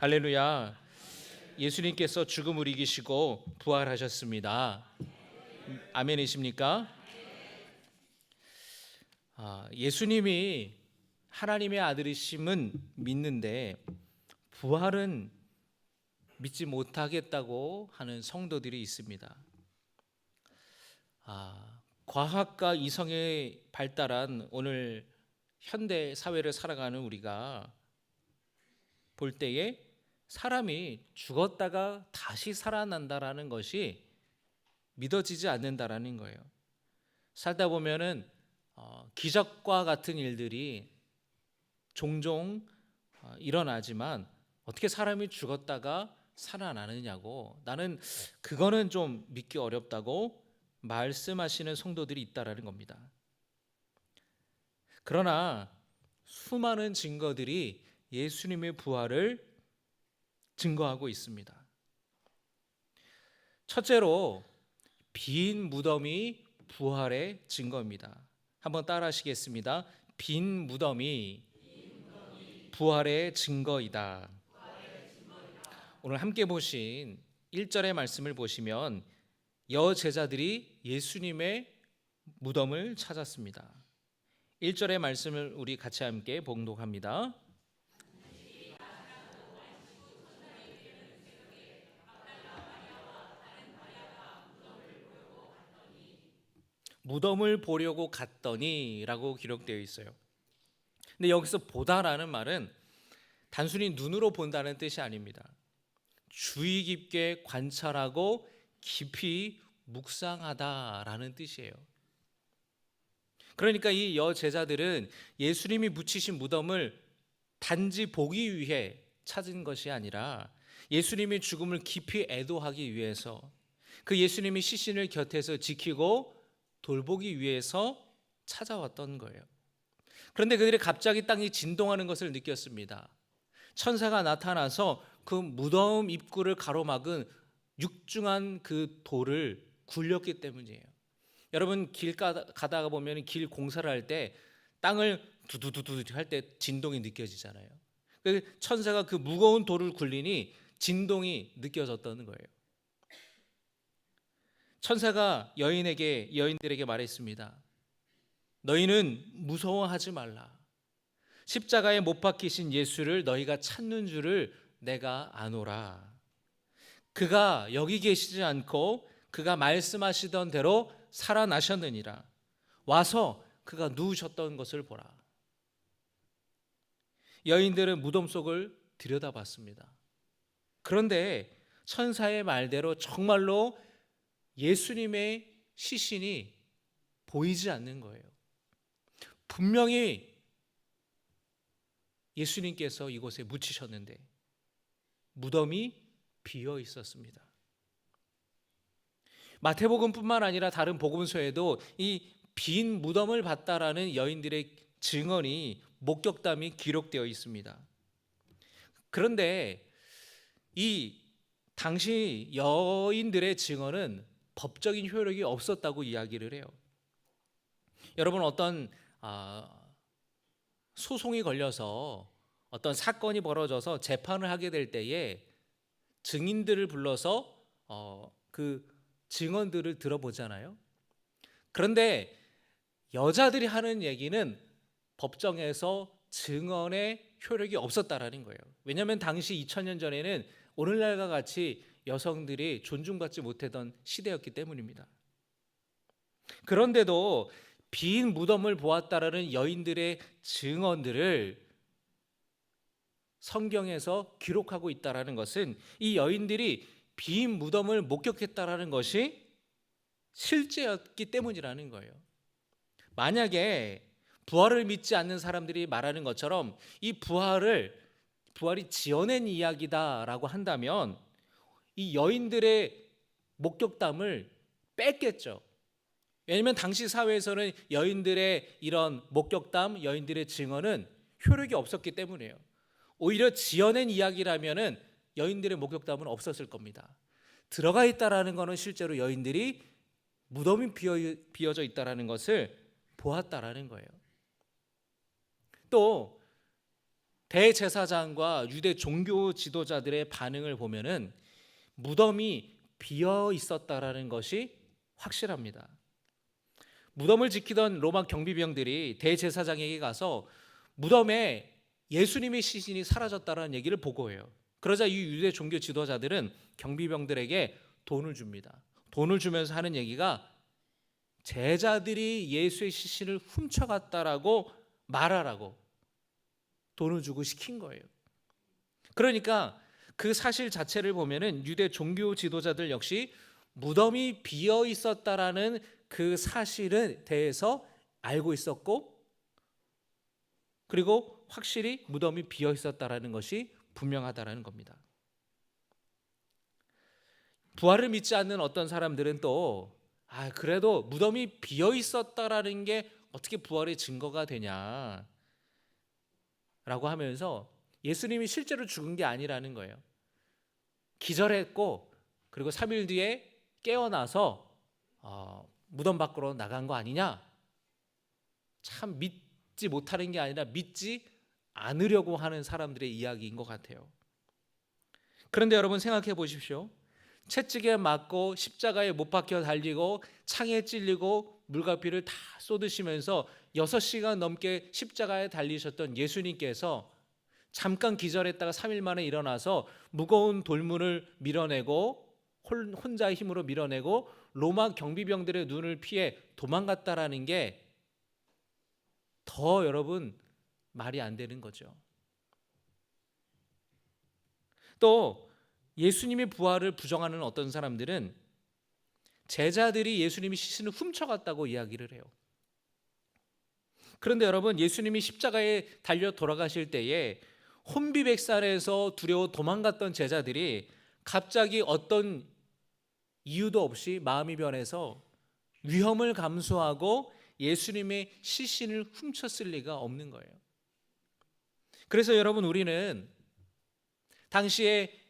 할렐루야. 예수님께서 죽음을 이기시고 부활하셨습니다. 아멘이십니까? 아, 예수님이 하나님의 아들이심은 믿는데 부활은 믿지 못하겠다고 하는 성도들이 있습니다. 아, 과학과 이성의 발달한 오늘 현대 사회를 살아가는 우리가 볼 때에 사람이 죽었다가 다시 살아난다라는 것이 믿어지지 않는다라는 거예요. 살다 보면은 어, 기적과 같은 일들이 종종 어, 일어나지만 어떻게 사람이 죽었다가 살아나느냐고 나는 그거는 좀 믿기 어렵다고 말씀하시는 성도들이 있다라는 겁니다. 그러나 수많은 증거들이 예수님의 부활을 증거하고 있습니다. 첫째로 빈 무덤이 부활의 증거입니다. 한번 따라하시겠습니다. 빈 무덤이 부활의 증거이다. 오늘 함께 보신 1절의 말씀을 보시면 여 제자들이 예수님의 무덤을 찾았습니다. 1절의 말씀을 우리 같이 함께 봉독합니다. 무덤을 보려고 갔더니라고 기록되어 있어요. 근데 여기서 보다라는 말은 단순히 눈으로 본다는 뜻이 아닙니다. 주의 깊게 관찰하고 깊이 묵상하다라는 뜻이에요. 그러니까 이 여제자들은 예수님이 묻히신 무덤을 단지 보기 위해 찾은 것이 아니라 예수님의 죽음을 깊이 애도하기 위해서 그 예수님의 시신을 곁에서 지키고 돌보기 위해서 찾아왔던 거예요. 그런데 그들이 갑자기 땅이 진동하는 것을 느꼈습니다. 천사가 나타나서 그 무덤 입구를 가로막은 육중한 그 돌을 굴렸기 때문이에요. 여러분 길 가다가 보면 길 공사를 할 때 땅을 두두두두 할 때 진동이 느껴지잖아요. 그 천사가 그 무거운 돌을 굴리니 진동이 느껴졌다는 거예요. 천사가 여인에게 여인들에게 말했습니다. 너희는 무서워하지 말라. 십자가에 못 박히신 예수를 너희가 찾는 줄을 내가 아노라. 그가 여기 계시지 않고 그가 말씀하시던 대로 살아나셨느니라. 와서 그가 누우셨던 것을 보라. 여인들은 무덤 속을 들여다봤습니다. 그런데 천사의 말대로 정말로 예수님의 시신이 보이지 않는 거예요. 분명히 예수님께서 이곳에 묻히셨는데 무덤이 비어 있었습니다. 마태복음뿐만 아니라 다른 복음서에도 이 빈 무덤을 봤다라는 여인들의 증언이 목격담이 기록되어 있습니다. 그런데 이 당시 여인들의 증언은 법적인 효력이 없었다고 이야기를 해요. 여러분 어떤 아, 소송이 걸려서 어떤 사건이 벌어져서 재판을 하게 될 때에 증인들을 불러서 어, 그 증언들을 들어보잖아요. 그런데 여자들이 하는 얘기는 법정에서 증언의 효력이 없었다라는 거예요. 왜냐하면 당시 2000년 전에는 오늘날과 같이 여성들이 존중받지 못했던 시대였기 때문입니다. 그런데도 빈 무덤을 보았다라는 여인들의 증언들을 성경에서 기록하고 있다라는 것은 이 여인들이 빈 무덤을 목격했다라는 것이 실제였기 때문이라는 거예요. 만약에 부활을 믿지 않는 사람들이 말하는 것처럼 이 부활을 부활이 지어낸 이야기다라고 한다면 이 여인들의 목격담을 뺐겠죠. 왜냐하면 당시 사회에서는 여인들의 이런 목격담, 여인들의 증언은 효력이 없었기 때문이에요. 오히려 지어낸 이야기라면은 여인들의 목격담은 없었을 겁니다. 들어가 있다라는 것은 실제로 여인들이 무덤이 비어, 져 있다라는 것을 보았다라는 거예요. 또 대제사장과 유대 종교 지도자들의 반응을 보면은 무덤이 비어 있었다라는 것이 확실합니다. 무덤을 지키던 로마 경비병들이 대제사장에게 가서 무덤에 예수님의 시신이 사라졌다라는 얘기를 보고해요. 그러자 이 유대 종교 지도자들은 경비병들에게 돈을 줍니다. 돈을 주면서 하는 얘기가 제자들이 예수의 시신을 훔쳐갔다라고 말하라고 돈을 주고 시킨 거예요. 그러니까 그 사실 자체를 보면은 유대 종교 지도자들 역시 무덤이 비어 있었다라는 그 사실에 대해서 알고 있었고 그리고 확실히 무덤이 비어 있었다라는 것이 분명하다라는 겁니다. 부활을 믿지 않는 어떤 사람들은 또 아, 그래도 무덤이 비어 있었다라는 게 어떻게 부활의 증거가 되냐 라고 하면서 예수님이 실제로 죽은 게 아니라는 거예요. 기절했고 그리고 3일 뒤에 깨어나서 어, 무덤 밖으로 나간 거 아니냐? 참 믿지 못하는 게 아니라 믿지 않으려고 하는 사람들의 이야기인 것 같아요. 그런데 여러분 생각해 보십시오. 채찍에 맞고 십자가에 못 박혀 달리고 창에 찔리고 물가피를 다 쏟으시면서 6시간 넘게 십자가에 달리셨던 예수님께서 잠깐 기절했다가 3일 만에 일어나서 무거운 돌문을 밀어내고 혼자의 힘으로 밀어내고 로마 경비병들의 눈을 피해 도망갔다라는 게 더 여러분 말이 안 되는 거죠. 또 예수님의 부활을 부정하는 어떤 사람들은 제자들이 예수님이 시신을 훔쳐갔다고 이야기를 해요. 그런데 여러분 예수님이 십자가에 달려 돌아가실 때에 혼비백산에서 두려워 도망갔던 제자들이 갑자기 어떤 이유도 없이 마음이 변해서 위험을 감수하고 예수님의 시신을 훔쳤을 리가 없는 거예요. 그래서 여러분 우리는 당시에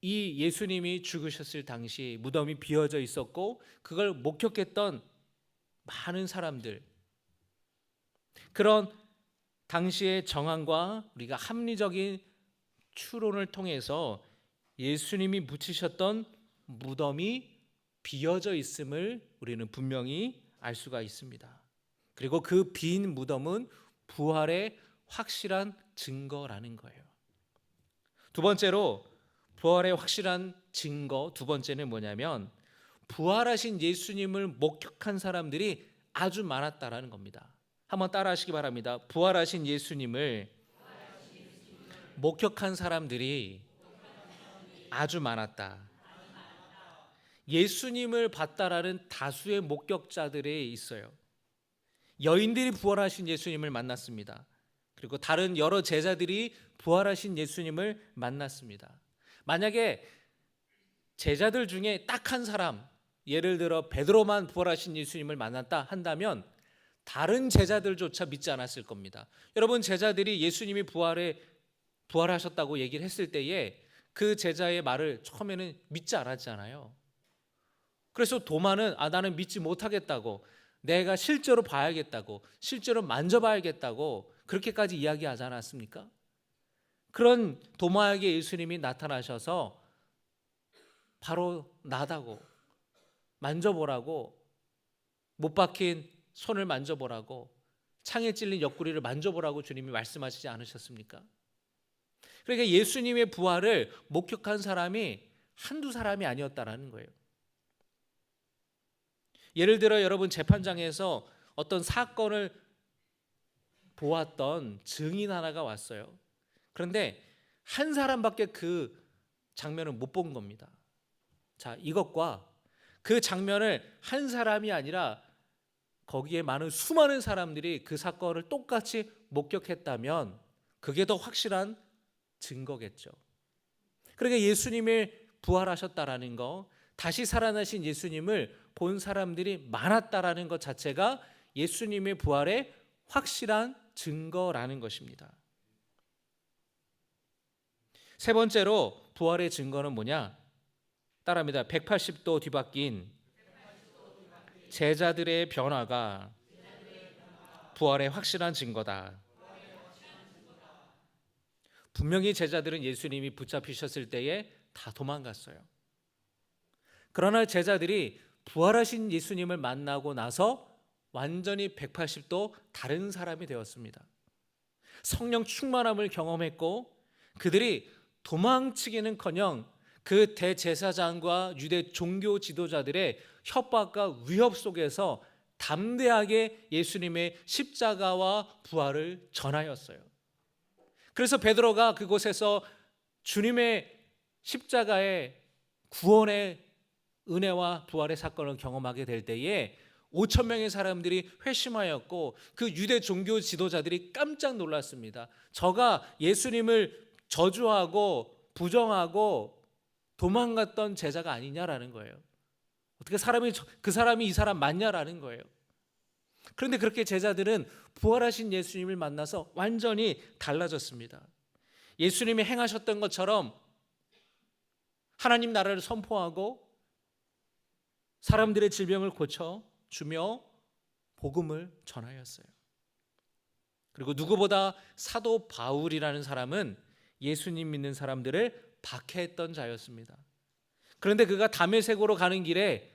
이 예수님이 죽으셨을 당시 무덤이 비어져 있었고 그걸 목격했던 많은 사람들 그런 당시의 정황과 우리가 합리적인 추론을 통해서 예수님이 묻히셨던 무덤이 비어져 있음을 우리는 분명히 알 수가 있습니다. 그리고 그 빈 무덤은 부활의 확실한 증거라는 거예요. 두 번째로 부활의 확실한 증거 두 번째는 뭐냐면 부활하신 예수님을 목격한 사람들이 아주 많았다라는 겁니다. 한번 따라하시기 바랍니다. 부활하신 예수님을 목격한 사람들이 아주 많았다. 예수님을 봤다라는 다수의 목격자들에 있어요. 여인들이 부활하신 예수님을 만났습니다. 그리고 다른 여러 제자들이 부활하신 예수님을 만났습니다. 만약에 제자들 중에 딱 한 사람, 예를 들어 베드로만 부활하신 예수님을 만났다 한다면 다른 제자들조차 믿지 않았을 겁니다. 여러분 제자들이 예수님이 부활에 부활하셨다고 얘기를 했을 때에 그 제자의 말을 처음에는 믿지 않았잖아요. 그래서 도마는 아 나는 믿지 못하겠다고 내가 실제로 봐야겠다고 실제로 만져봐야겠다고 그렇게까지 이야기하지 않았습니까? 그런 도마에게 예수님이 나타나셔서 바로 나다고 만져보라고 못 박힌 손을 만져보라고 창에 찔린 옆구리를 만져보라고 주님이 말씀하시지 않으셨습니까? 그러니까 예수님의 부활을 목격한 사람이 한두 사람이 아니었다라는 거예요. 예를 들어 여러분 재판장에서 어떤 사건을 보았던 증인 하나가 왔어요. 그런데 한 사람밖에 그 장면을 못 본 겁니다. 자, 이것과 그 장면을 한 사람이 아니라 거기에 많은 수많은 사람들이 그 사건을 똑같이 목격했다면 그게 더 확실한 증거겠죠. 그러니까 예수님을 부활하셨다라는 거, 다시 살아나신 예수님을 본 사람들이 많았다라는 것 자체가 예수님의 부활의 확실한 증거라는 것입니다. 세 번째로 부활의 증거는 뭐냐? 따라합니다. 180도 뒤바뀐 제자들의 변화가 부활의 확실한 증거다. 분명히 제자들은 예수님이 붙잡히셨을 때에 다 도망갔어요. 그러나 제자들이 부활하신 예수님을 만나고 나서 완전히 180도 다른 사람이 되었습니다. 성령 충만함을 경험했고 그들이 도망치기는커녕 그 대제사장과 유대 종교 지도자들의 협박과 위협 속에서 담대하게 예수님의 십자가와 부활을 전하였어요. 그래서 베드로가 그곳에서 주님의 십자가의 구원의 은혜와 부활의 사건을 경험하게 될 때에 5천 명의 사람들이 회심하였고 그 유대 종교 지도자들이 깜짝 놀랐습니다. 저가 예수님을 저주하고 부정하고 도망갔던 제자가 아니냐라는 거예요. 어떻게 사람이 그 사람이 이 사람 맞냐라는 거예요. 그런데 그렇게 제자들은 부활하신 예수님을 만나서 완전히 달라졌습니다. 예수님이 행하셨던 것처럼 하나님 나라를 선포하고 사람들의 질병을 고쳐 주며 복음을 전하였어요. 그리고 누구보다 사도 바울이라는 사람은 예수님 믿는 사람들을 박해했던 자였습니다. 그런데 그가 담에색으로 가는 길에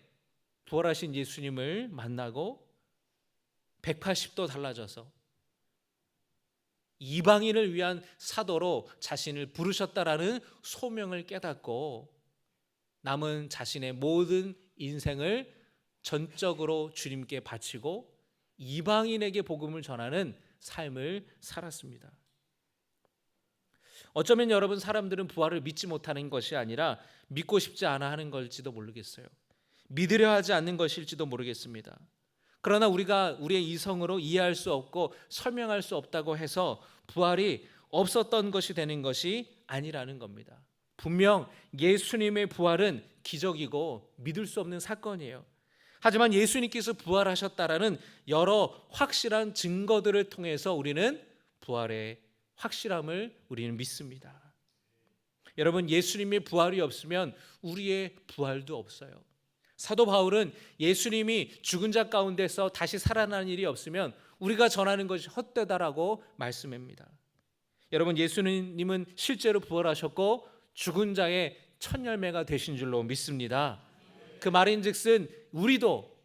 부활하신 예수님을 만나고 180도 달라져서 이방인을 위한 사도로 자신을 부르셨다라는 소명을 깨닫고 남은 자신의 모든 인생을 전적으로 주님께 바치고 이방인에게 복음을 전하는 삶을 살았습니다. 어쩌면 여러분 사람들은 부활을 믿지 못하는 것이 아니라 믿고 싶지 않아 하는 걸지도 모르겠어요. 믿으려 하지 않는 것일지도 모르겠습니다. 그러나 우리가 우리의 이성으로 이해할 수 없고 설명할 수 없다고 해서 부활이 없었던 것이 되는 것이 아니라는 겁니다. 분명 예수님의 부활은 기적이고 믿을 수 없는 사건이에요. 하지만 예수님께서 부활하셨다라는 여러 확실한 증거들을 통해서 우리는 부활의 확실함을 우리는 믿습니다. 여러분 예수님의 부활이 없으면 우리의 부활도 없어요. 사도 바울은 예수님이 죽은 자 가운데서 다시 살아나는 일이 없으면 우리가 전하는 것이 헛되다라고 말씀합니다. 여러분 예수님은 실제로 부활하셨고 죽은 자의 첫 열매가 되신 줄로 믿습니다. 그 말인즉슨 우리도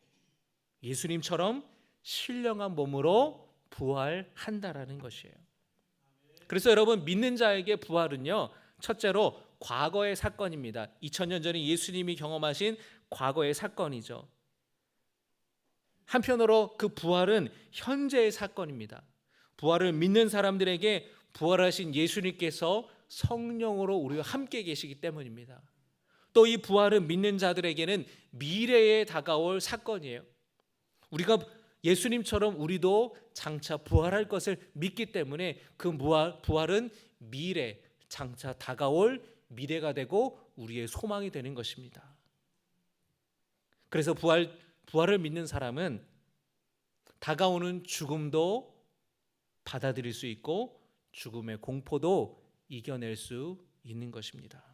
예수님처럼 신령한 몸으로 부활한다라는 것이에요. 그래서 여러분 믿는 자에게 부활은요. 첫째로 과거의 사건입니다. 2000년 전에 예수님이 경험하신 과거의 사건이죠. 한편으로 그 부활은 현재의 사건입니다. 부활을 믿는 사람들에게 부활하신 예수님께서 성령으로 우리와 함께 계시기 때문입니다. 또 이 부활은 믿는 자들에게는 미래에 다가올 사건이에요. 우리가 예수님처럼 우리도 장차 부활할 것을 믿기 때문에 그 부활은 미래, 장차 다가올 미래가 되고 우리의 소망이 되는 것입니다. 그래서 부활 부활을 믿는 사람은 다가오는 죽음도 받아들일 수 있고 죽음의 공포도 이겨낼 수 있는 것입니다.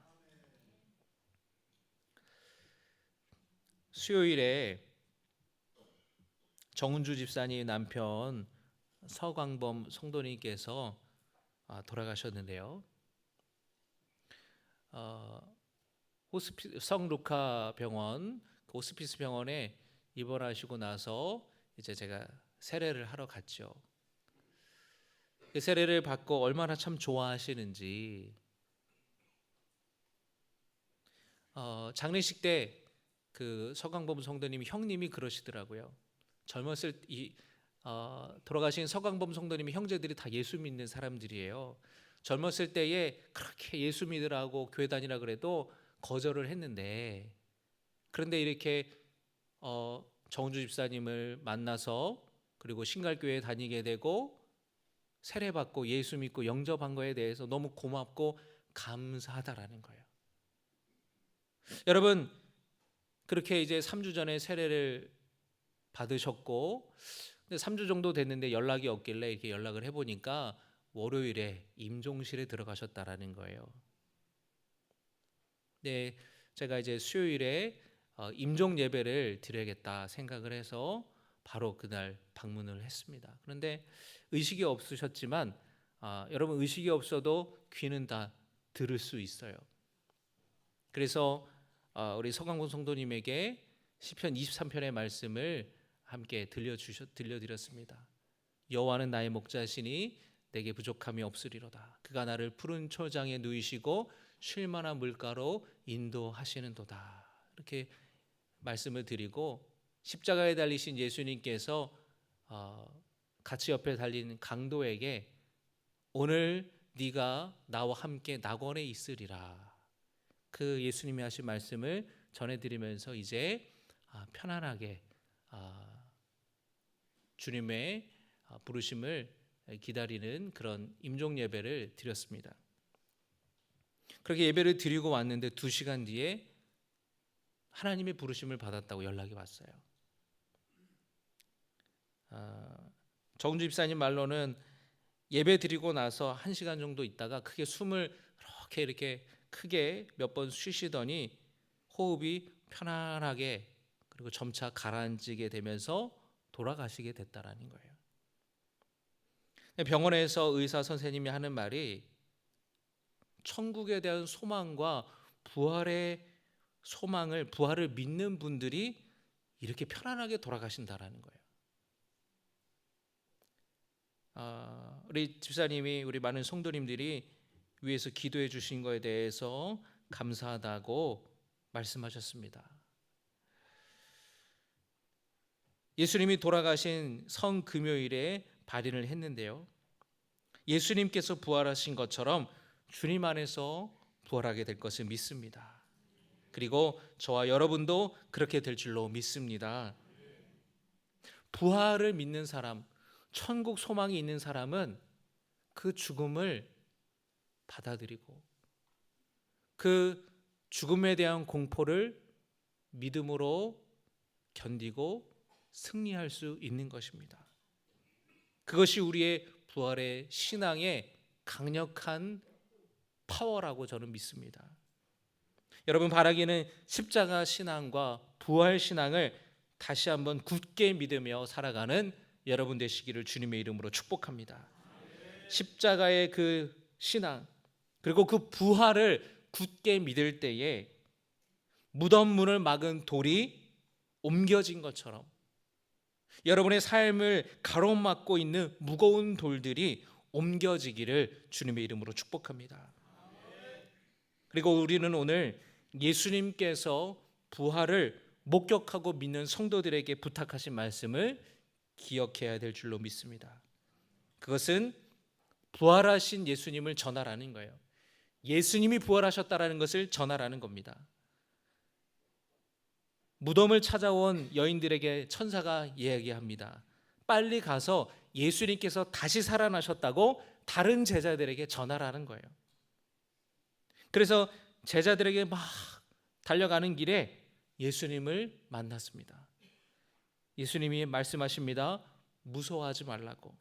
수요일에 정은주 집사님 남편 서광범 성도님께서 아, 돌아가셨는데요. 어, 호스피 성루카 병원 그 호스피스 병원에 입원하시고 나서 이제 제가 세례를 하러 갔죠. 그 세례를 받고 얼마나 참 좋아하시는지 어, 장례식 때 그 서강범 성도님 형님이 그러시더라고요. 젊었을 이 어, 돌아가신 서강범 성도님의 형제들이 다 예수 믿는 사람들이에요. 젊었을 때에 그렇게 예수 믿으라고 교회 다니라 그래도 거절을 했는데 그런데 이렇게 어, 정주 집사님을 만나서 그리고 신갈교회 다니게 되고 세례 받고 예수 믿고 영접한 거에 대해서 너무 고맙고 감사하다라는 거예요. 여러분 그렇게 이제 3주 전에 세례를 받으셨고 근데 3주 정도 됐는데 연락이 없길래 이렇게 연락을 해 보니까 월요일에 임종실에 들어가셨다라는 거예요. 네, 제가 이제 수요일에 어, 임종 예배를 드려야겠다 생각을 해서 바로 그날 방문을 했습니다. 그런데 의식이 없으셨지만 아, 여러분 의식이 없어도 귀는 다 들을 수 있어요. 그래서 아, 우리 서강곤 성도님에게 시편 23편의 말씀을 함께 들려 주셨 들려 드렸습니다. 여호와는 나의 목자시니 내게 부족함이 없으리로다. 그가 나를 푸른 초장에 누이시고 쉴 만한 물가로 인도하시는도다. 이렇게 말씀을 드리고 십자가에 달리신 예수님께서 어, 같이 옆에 달린 강도에게 오늘 네가 나와 함께 낙원에 있으리라. 그 예수님이 하신 말씀을 전해드리면서 이제 아, 편안하게 아, 주님의 아, 부르심을 기다리는 그런 임종 예배를 드렸습니다. 그렇게 예배를 드리고 왔는데 두 시간 뒤에 하나님의 부르심을 받았다고 연락이 왔어요. 아, 정주 집사님 말로는 예배 드리고 나서 한 시간 정도 있다가 크게 숨을 이렇게 이렇게 크게 몇 번 쉬시더니 호흡이 편안하게 그리고 점차 가라앉게 되면서 돌아가시게 됐다라는 거예요. 병원에서 의사 선생님이 하는 말이 천국에 대한 소망과 부활의 소망을 부활을 믿는 분들이 이렇게 편안하게 돌아가신다라는 거예요. 아, 우리 집사님이 우리 많은 성도님들이 위에서 기도해 주신 거에 대해서 감사하다고 말씀하셨습니다. 예수님이 돌아가신 성 금요일에 발인을 했는데요. 예수님께서 부활하신 것처럼 주님 안에서 부활하게 될 것을 믿습니다. 그리고 저와 여러분도 그렇게 될 줄로 믿습니다. 부활을 믿는 사람, 천국 소망이 있는 사람은 그 죽음을 받아들이고 그 죽음에 대한 공포를 믿음으로 견디고 승리할 수 있는 것입니다. 그것이 우리의 부활의 신앙의 강력한 파워라고 저는 믿습니다. 여러분 바라기는 십자가 신앙과 부활 신앙을 다시 한번 굳게 믿으며 살아가는 여러분 되시기를 주님의 이름으로 축복합니다. 십자가의 그 신앙 그리고 그 부활을 굳게 믿을 때에 무덤 문을 막은 돌이 옮겨진 것처럼 여러분의 삶을 가로막고 있는 무거운 돌들이 옮겨지기를 주님의 이름으로 축복합니다. 그리고 우리는 오늘 예수님께서 부활을 목격하고 믿는 성도들에게 부탁하신 말씀을 기억해야 될 줄로 믿습니다. 그것은 부활하신 예수님을 전하라는 거예요. 예수님이 부활하셨다라는 것을 전하라는 겁니다. 무덤을 찾아온 여인들에게 천사가 이야기합니다. 빨리 가서 예수님께서 다시 살아나셨다고 다른 제자들에게 전하라는 거예요. 그래서 제자들에게 막 달려가는 길에 예수님을 만났습니다. 예수님이 말씀하십니다. 무서워하지 말라고.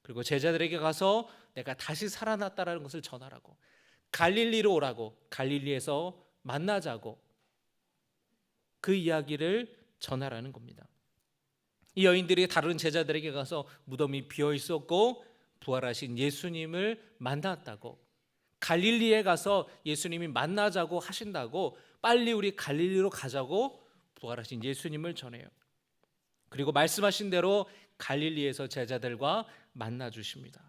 그리고 제자들에게 가서 내가 다시 살아났다라는 것을 전하라고. 갈릴리로 오라고. 갈릴리에서 만나자고. 그 이야기를 전하라는 겁니다. 이 여인들이 다른 제자들에게 가서 무덤이 비어 있었고 부활하신 예수님을 만났다고 갈릴리에 가서 예수님이 만나자고 하신다고 빨리 우리 갈릴리로 가자고 부활하신 예수님을 전해요. 그리고 말씀하신 대로 갈릴리에서 제자들과 만나 주십니다.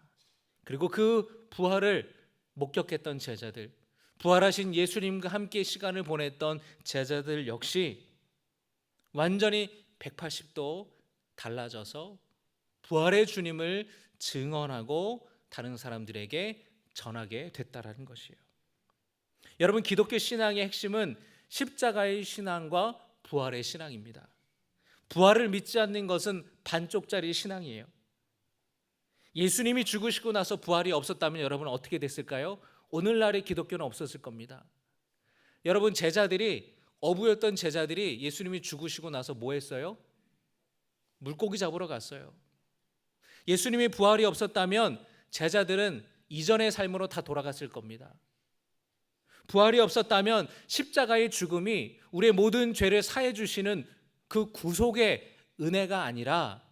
그리고 그 부활을 목격했던 제자들, 부활하신 예수님과 함께 시간을 보냈던 제자들 역시 완전히 180도 달라져서 부활의 주님을 증언하고 다른 사람들에게 전하게 됐다라는 것이에요. 여러분 기독교 신앙의 핵심은 십자가의 신앙과 부활의 신앙입니다. 부활을 믿지 않는 것은 반쪽짜리 신앙이에요. 예수님이 죽으시고 나서 부활이 없었다면 여러분 어떻게 됐을까요? 오늘날의 기독교는 없었을 겁니다. 여러분 제자들이 어부였던 제자들이 예수님이 죽으시고 나서 뭐 했어요? 물고기 잡으러 갔어요. 예수님이 부활이 없었다면 제자들은 이전의 삶으로 다 돌아갔을 겁니다. 부활이 없었다면 십자가의 죽음이 우리의 모든 죄를 사해 주시는 그 구속의 은혜가 아니라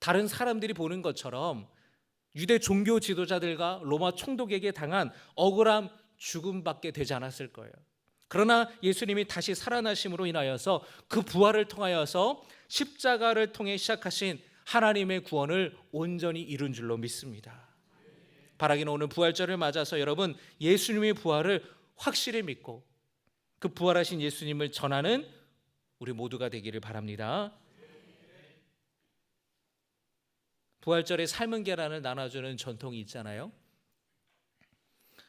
다른 사람들이 보는 것처럼 유대 종교 지도자들과 로마 총독에게 당한 억울함 죽음밖에 되지 않았을 거예요. 그러나 예수님이 다시 살아나심으로 인하여서 그 부활을 통하여서 십자가를 통해 시작하신 하나님의 구원을 온전히 이룬 줄로 믿습니다. 바라기는 오늘 부활절을 맞아서 여러분 예수님의 부활을 확실히 믿고 그 부활하신 예수님을 전하는 우리 모두가 되기를 바랍니다. 부활절에 삶은 계란을 나눠주는 전통이 있잖아요.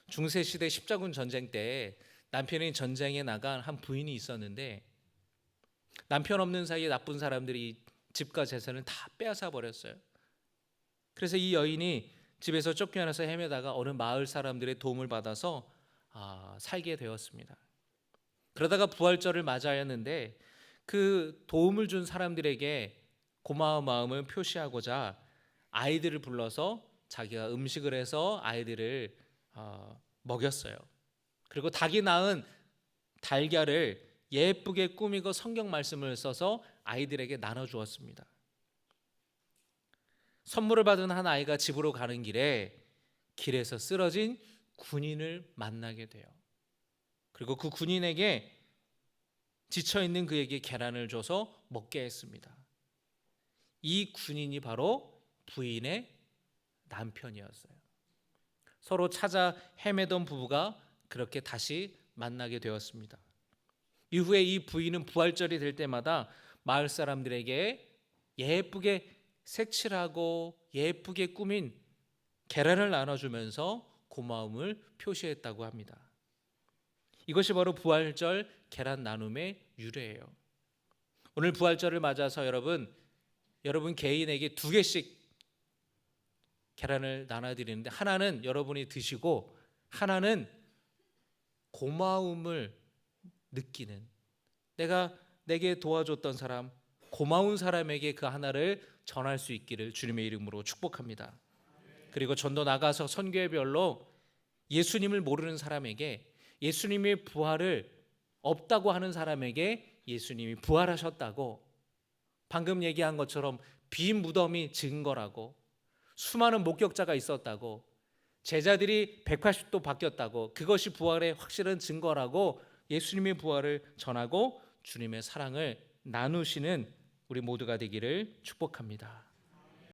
중세 시대 십자군 전쟁 때 남편이 전쟁에 나간 한 부인이 있었는데 남편 없는 사이에 나쁜 사람들이 집과 재산을 다 빼앗아 버렸어요. 그래서 이 여인이 집에서 쫓겨나서 헤매다가 어느 마을 사람들의 도움을 받아서 아, 살게 되었습니다. 그러다가 부활절을 맞아야했는데 그 도움을 준 사람들에게 고마운 마음을 표시하고자 아이들을 불러서 자기가 음식을 해서 아이들을 어, 먹였어요. 그리고 닭이 낳은 달걀을 예쁘게 꾸미고 성경 말씀을 써서 아이들에게 나눠 주었습니다. 선물을 받은 한 아이가 집으로 가는 길에 길에서 쓰러진 군인을 만나게 돼요. 그리고 그 군인에게 지쳐 있는 그에게 계란을 줘서 먹게 했습니다. 이 군인이 바로 부인의 남편이었어요. 서로 찾아 헤매던 부부가 그렇게 다시 만나게 되었습니다. 이후에 이 부인은 부활절이 될 때마다 마을 사람들에게 예쁘게 색칠하고 예쁘게 꾸민 계란을 나눠주면서 고마움을 표시했다고 합니다. 이것이 바로 부활절 계란 나눔의 유래예요. 오늘 부활절을 맞아서 여러분 여러분 개인에게 두 개씩 계란을 나눠 드리는데 하나는 여러분이 드시고 하나는 고마움을 느끼는 내가 내게 도와줬던 사람 고마운 사람에게 그 하나를 전할 수 있기를 주님의 이름으로 축복합니다. 그리고 전도 나가서 선교회별로 예수님을 모르는 사람에게 예수님의 부활을 없다고 하는 사람에게 예수님이 부활하셨다고 방금 얘기한 것처럼 빈 무덤이 증거라고 수많은 목격자가 있었다고 제자들이 180도 바뀌었다고 그것이 부활의 확실한 증거라고 예수님의 부활을 전하고 주님의 사랑을 나누시는 우리 모두가 되기를 축복합니다.